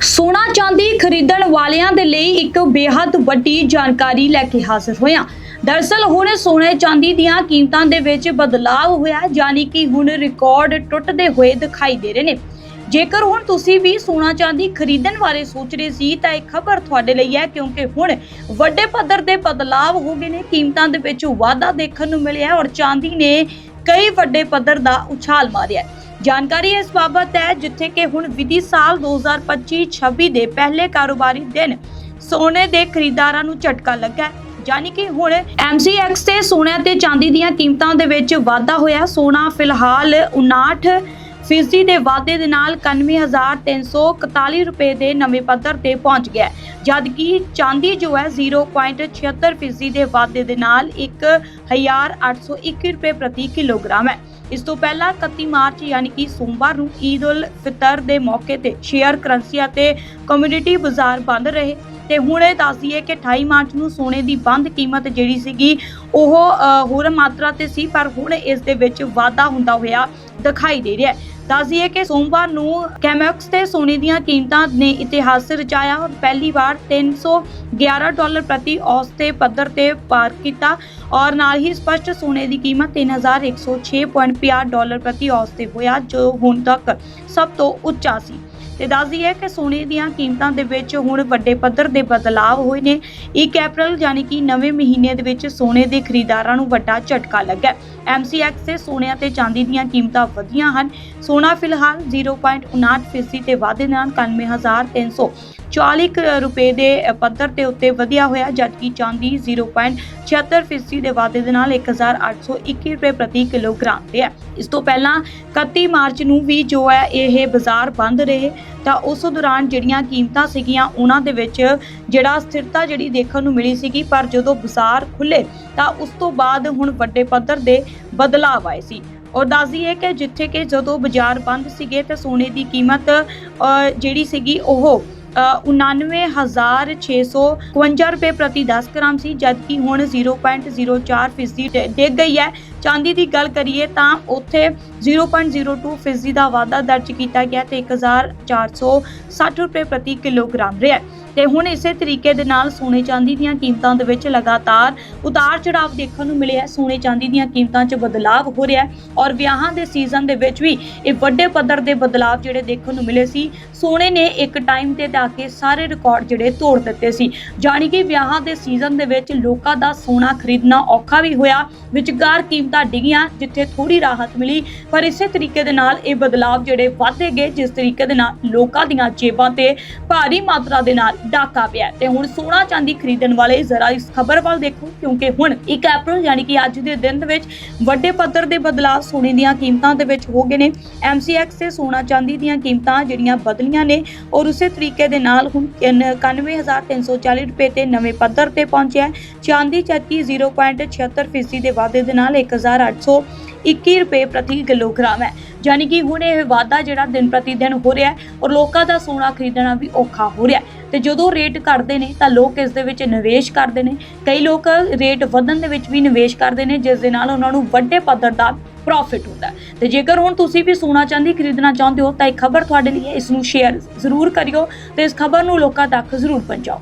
ਸੋਨਾ ਚਾਂਦੀ ਖਰੀਦਣ ਵਾਲਿਆਂ ਦੇ ਲਈ ਇੱਕ ਬੇਹੱਦ ਵੱਡੀ ਜਾਣਕਾਰੀ ਲੈ ਕੇ ਹਾਜ਼ਰ ਹੋਇਆ। ਦਰਅਸਲ ਹੁਣ ਸੋਨੇ ਚਾਂਦੀ ਦੀਆਂ ਕੀਮਤਾਂ ਦੇ ਵਿੱਚ ਬਦਲਾਅ ਹੋਇਆ ਹੈ, ਯਾਨੀ ਕਿ ਹੁਣ ਰਿਕਾਰਡ ਟੁੱਟਦੇ ਹੋਏ ਦਿਖਾਈ ਦੇ ਰਹੇ ਨੇ। ਜੇਕਰ ਹੁਣ ਤੁਸੀਂ ਵੀ ਸੋਨਾ ਚਾਂਦੀ ਖਰੀਦਣ ਬਾਰੇ ਸੋਚ ਰਹੇ ਸੀ ਤਾਂ ਇਹ ਖਬਰ ਤੁਹਾਡੇ ਲਈ ਹੈ ਕਿਉਂਕਿ ਹੁਣ ਵੱਡੇ ਪੱਧਰ ਦੇ ਬਦਲਾਵ ਹੋ ਗਏ ਨੇ। ਕੀਮਤਾਂ ਦੇ ਵਿੱਚ ਵਾਧਾ ਦੇਖਣ ਨੂੰ ਮਿਲਿਆ ਹੈ ਔਰ ਚਾਂਦੀ ਨੇ ਕਈ ਵੱਡੇ ਪੱਧਰ ਦਾ ਉਛਾਲ ਮਾਰਿਆ ਹੈ। ਜਾਣਕਾਰੀ ਇਸ ਬਾਬਤ ਹੈ ਜਿੱਥੇ ਕਿ ਹੁਣ ਵਿਧੀ ਸਾਲ 2025-26 ਦੇ ਪਹਿਲੇ ਕਾਰੋਬਾਰੀ ਦਿਨ ਸੋਨੇ ਦੇ ਖਰੀਦਦਾਰਾਂ ਨੂੰ ਝਟਕਾ ਲੱਗਾ ਯਾਨੀ ਕਿ ਹੁਣ MCX ਤੇ ਸੋਨੇ ਤੇ ਚਾਂਦੀ ਦੀਆਂ ਕੀਮਤਾਂ ਦੇ ਵਿੱਚ ਵਾਧਾ ਹੋਇਆ। ਸੋਨਾ ਫਿਲਹਾਲ 59 ਫੀਸਦੀ ਦੇ ਵਾਧੇ ਦੇ ਨਾਲ 91341 ਰੁਪਏ ਦੇ ਨਵੇਂ ਪੱਧਰ ਤੇ ਪਹੁੰਚ ਗਿਆ ਜਦਕਿ ਚਾਂਦੀ ਜੋ ਹੈ 0.76 ਫੀਸਦੀ ਦੇ ਵਾਧੇ ਦੇ ਨਾਲ 1821 ਰੁਪਏ ਪ੍ਰਤੀ ਕਿਲੋਗ੍ਰਾਮ ਹੈ। ਇਸ ਤੋਂ ਪਹਿਲਾਂ 31 ਮਾਰਚ ਯਾਨੀ ਕਿ ਸੋਮਵਾਰ ਨੂੰ ਈਦ ਉਲ ਫਿਤਰ ਦੇ ਮੌਕੇ ਤੇ ਸ਼ੇਅਰ ਕਰੰਸੀ ਅਤੇ ਕਮਿਊਨਿਟੀ ਬਾਜ਼ਾਰ ਬੰਦ ਰਹੇ। ਤੇ ਹੁਣ ਇਹ ਦੱਸ ਦਈਏ ਕਿ 28 ਮਾਰਚ ਨੂੰ ਸੋਨੇ ਦੀ ਬੰਦ ਕੀਮਤ ਜਿਹੜੀ ਸੀਗੀ, ਉਹ ਹੋਰ ਮਾਤਰਾ ਤੇ ਸੀ, ਪਰ ਹੁਣ ਇਸ ਦੇ ਵਿੱਚ ਵਾਧਾ ਹੁੰਦਾ ਹੋਇਆ ਦਿਖਾਈ ਦੇ ਰਿਹਾ ਹੈ। ਦੱਸ ਦਈਏ ਕਿ ਸੋਮਵਾਰ ਨੂੰ ਕੈਮੈਕਸ ਤੇ ਸੋਨੇ ਦੀਆਂ ਕੀਮਤਾਂ ਨੇ ਇਤਿਹਾਸ ਰਚਾਇਆ। ਔਰ ਪਹਿਲੀ ਵਾਰ 311 ਡਾਲਰ ਪ੍ਰਤੀ ਔਸ ਤੇ ਪੱਧਰ ਤੇ ਪਾਰ ਕੀਤਾ ਔਰ ਨਾਲ ਹੀ ਸਪਸ਼ਟ ਸੋਨੇ ਦੀ ਕੀਮਤ 3106.50 ਡਾਲਰ ਪ੍ਰਤੀ ਔਸ ਤੇ ਹੋਇਆ, ਜੋ ਹੁਣ ਤੱਕ ਸਭ ਤੋਂ ਉੱਚਾ ਸੀ। ਤੇ ਦੱਸਦੀ ਹੈ ਕਿ ਸੋਨੇ ਦੀਆਂ ਕੀਮਤਾਂ ਦੇ ਵਿੱਚ ਹੁਣ ਵੱਡੇ ਪੱਧਰ ਦੇ ਬਦਲਾਅ ਹੋਏ ਨੇ। 1 ਅਪ੍ਰੈਲ ਯਾਨੀ ਕਿ ਨਵੇਂ ਮਹੀਨੇ ਦੇ ਵਿੱਚ ਸੋਨੇ ਦੇ ਖਰੀਦਦਾਰਾਂ ਨੂੰ ਵੱਡਾ ਝਟਕਾ ਲੱਗਾ ਐਮਸੀਐਕਸ ਤੇ ਸੋਨੇ ਅਤੇ ਚਾਂਦੀ ਦੀਆਂ ਕੀਮਤਾਂ ਵਧੀਆਂ ਹਨ। ਸੋਨਾ ਫਿਲਹਾਲ 0.59% ਤੇ ਵਾਧੇ ਨਾਲ 99300 40 ਰੁਪਏ ਦੇ ਪੱਧਰ ਤੇ ਉੱਤੇ ਵਧਿਆ ਹੋਇਆ, ਜਦਕਿ ਚਾਂਦੀ 0.76% ਦੇ ਵਾਧੇ ਦੇ ਨਾਲ 1821 ਰੁਪਏ ਪ੍ਰਤੀ ਕਿਲੋਗ੍ਰਾਮ ਤੇ ਹੈ। ਇਸ ਤੋਂ ਪਹਿਲਾਂ 31 ਮਾਰਚ ਨੂੰ ਵੀ ਜੋ ਹੈ ਇਹ ਬਾਜ਼ਾਰ ਬੰਦ ਰਹੇ, ਤਾਂ ਉਸ ਦੌਰਾਨ ਜਿਹੜੀਆਂ ਕੀਮਤਾਂ ਸੀਗੀਆਂ, ਉਹਨਾਂ ਦੇ ਵਿੱਚ ਜਿਹੜਾ ਸਥਿਰਤਾ ਜਿਹੜੀ ਦੇਖਣ ਨੂੰ ਮਿਲੀ ਸੀਗੀ, ਪਰ ਜਦੋਂ ਬਾਜ਼ਾਰ ਖੁੱਲੇ ਤਾਂ ਉਸ ਤੋਂ ਬਾਅਦ ਹੁਣ ਵੱਡੇ ਪੱਧਰ ਦੇ ਬਦਲਾਅ ਆਏ ਸੀ। ਔਰ ਦੱਸ ਦਈਏ ਕਿ ਜਿੱਥੇ ਕਿ ਜਦੋਂ ਬਾਜ਼ਾਰ ਬੰਦ ਸੀਗੇ, ਤਾਂ ਸੋਨੇ ਦੀ ਕੀਮਤ ਜਿਹੜੀ ਸੀਗੀ ਉਹ 99652 ਰੁਪਏ ਪ੍ਰਤੀ 10 ਗ੍ਰਾਮ ਸੀ ਜਦਕਿ ਹੁਣ 0.04 ਫੀਸਦੀ ਡਿੱਗ ਗਈ ਹੈ। ਚਾਂਦੀ ਦੀ ਗੱਲ ਕਰੀਏ ਤਾਂ ਉੱਥੇ 0.02 ਫੀਸਦੀ ਦਾ ਵਾਧਾ ਦਰਜ ਕੀਤਾ ਗਿਆ ਤੇ 1460 ਰੁਪਏ ਪ੍ਰਤੀ ਕਿਲੋਗ੍ਰਾਮ ਰਿਹਾ ਤੇ ਹੁਣ ਇਸੇ ਤਰੀਕੇ ਦੇ ਨਾਲ ਸੋਨੇ ਚਾਂਦੀ ਦੀਆਂ ਕੀਮਤਾਂ ਦੇ ਵਿੱਚ ਲਗਾਤਾਰ ਉਤਾਰ ਚੜਾਵ ਦੇਖਣ ਨੂੰ ਮਿਲਿਆ ਸੋਨੇ ਚਾਂਦੀ ਦੀਆਂ ਕੀਮਤਾਂ 'ਚ ਬਦਲਾਅ ਹੋ ਰਿਹਾ ਔਰ ਵਿਆਹਾਂ ਦੇ ਸੀਜ਼ਨ ਦੇ ਵਿੱਚ ਵੀ ਇਹ ਵੱਡੇ ਪੱਧਰ ਦੇ ਬਦਲਾਅ ਜਿਹੜੇ ਦੇਖਣ ਨੂੰ ਮਿਲੇ ਸੀ। ਸੋਨੇ ਨੇ ਇੱਕ ਟਾਈਮ ਤੇ ਜਾ ਕੇ ਸਾਰੇ ਰਿਕਾਰਡ ਜਿਹੜੇ ਤੋੜ ਦਿੱਤੇ ਸੀ। ਜਾਣੀ ਕਿ ਵਿਆਹਾਂ ਦੇ ਸੀਜ਼ਨ ਦੇ ਵਿੱਚ ਲੋਕਾਂ ਦਾ ਸੋਨਾ ਖਰੀਦਣਾ ਔਖਾ ਵੀ ਹੋਇਆ। ਵਿਚਕਾਰ ਕੀਮਤਾਂ ਡਿੱਗੀਆਂ, ਜਿੱਥੇ ਥੋੜੀ ਰਾਹਤ ਮਿਲੀ। ਪਰ ਇਸੇ ਤਰੀਕੇ ਦੇ ਨਾਲ ਇਹ ਬਦਲਾਅ ਜਿਹੜੇ ਵਧਦੇ ਗਏ, ਜਿਸ ਤਰੀਕੇ ਦੇ ਨਾਲ ਲੋਕਾਂ ਦੀਆਂ ਜੇਬਾਂ ਤੇ ਭਾਰੀ ਮਾਤਰਾ ਦੇ ਨਾਲ ਡਾਕਾ ਪਿਆ। ਤੇ ਹੁਣ ਸੋਨਾ ਚਾਂਦੀ ਖਰੀਦਣ ਵਾਲੇ ਜ਼ਰਾ ਇਸ ਖਬਰ ਵੱਲ ਦੇਖੋ, ਕਿਉਂਕਿ ਹੁਣ 1 ਅਪ੍ਰੈਲ ਯਾਨੀ ਕਿ ਅੱਜ ਦੇ ਦਿਨ ਦੇ ਵਿੱਚ ਵੱਡੇ ਪੱਧਰ ਦੇ ਬਦਲਾਅ ਸੋਨੇ ਦੀਆਂ ਕੀਮਤਾਂ ਦੇ ਵਿੱਚ ਹੋ ਗਏ ਨੇ। MCX ਤੇ ਸੋਨਾ ਚਾਂਦੀ ਦੀਆਂ ਕੀਮਤਾਂ ਜਿਹੜੀਆਂ ਬਦਲੀਆਂ ਨੇ, ਔਰ ਉਸੇ ਤਰੀਕੇ ਦੇ ਨਾਲ ਹੁਣ 91340 ਰੁਪਏ ਤੇ ਨਵੇਂ ਪੱਧਰ ਤੇ ਪਹੁੰਚਿਆ ਹੈ। ਚਾਂਦੀ ਚੱਕੀ 0.76 ਫੀਸਦੀ ਦੇ ਵਾਧੇ ਦੇ ਨਾਲ 1821 ਰੁਪਏ ਪ੍ਰਤੀ ਕਿਲੋਗ੍ਰਾਮ ਹੈ। ਯਾਨੀ ਕਿ ਹੁਣ ਇਹ ਵਾਧਾ ਜਿਹੜਾ ਦਿਨ ਪ੍ਰਤੀ ਦਿਨ ਹੋ ਰਿਹਾ ਹੈ ਔਰ ਲੋਕਾਂ ਦਾ ਸੋਨਾ ਖਰੀਦਣਾ ਵੀ ਔਖਾ ਹੋ ਰਿਹਾ ਹੈ। ਤੇ ਜਦੋਂ ਰੇਟ ਘਟਦੇ ਨੇ ਤਾਂ ਲੋਕ ਇਸ ਦੇ ਵਿੱਚ ਨਿਵੇਸ਼ ਕਰਦੇ ਨੇ। ਕਈ ਲੋਕ ਰੇਟ ਵਧਣ ਦੇ ਵਿੱਚ ਵੀ ਨਿਵੇਸ਼ ਕਰਦੇ ਨੇ, ਜਿਸ ਦੇ ਨਾਲ ਉਹਨਾਂ ਨੂੰ ਵੱਡੇ ਪੱਧਰ ਦਾ ਪ੍ਰੋਫਿਟ ਹੁੰਦਾ ਹੈ। ਤੇ ਜੇਕਰ ਹੁਣ ਤੁਸੀਂ ਵੀ ਸੋਨਾ ਚਾਂਦੀ ਖਰੀਦਣਾ ਚਾਹੁੰਦੇ ਹੋ ਤਾਂ ਇਹ ਖਬਰ ਤੁਹਾਡੇ ਲਈ ਇਸ ਨੂੰ ਸ਼ੇਅਰ ਜ਼ਰੂਰ ਕਰਿਓ ਤੇ ਇਸ ਖਬਰ ਨੂੰ ਲੋਕਾਂ ਤੱਕ ਜ਼ਰੂਰ ਪਹੁੰਚਾਓ।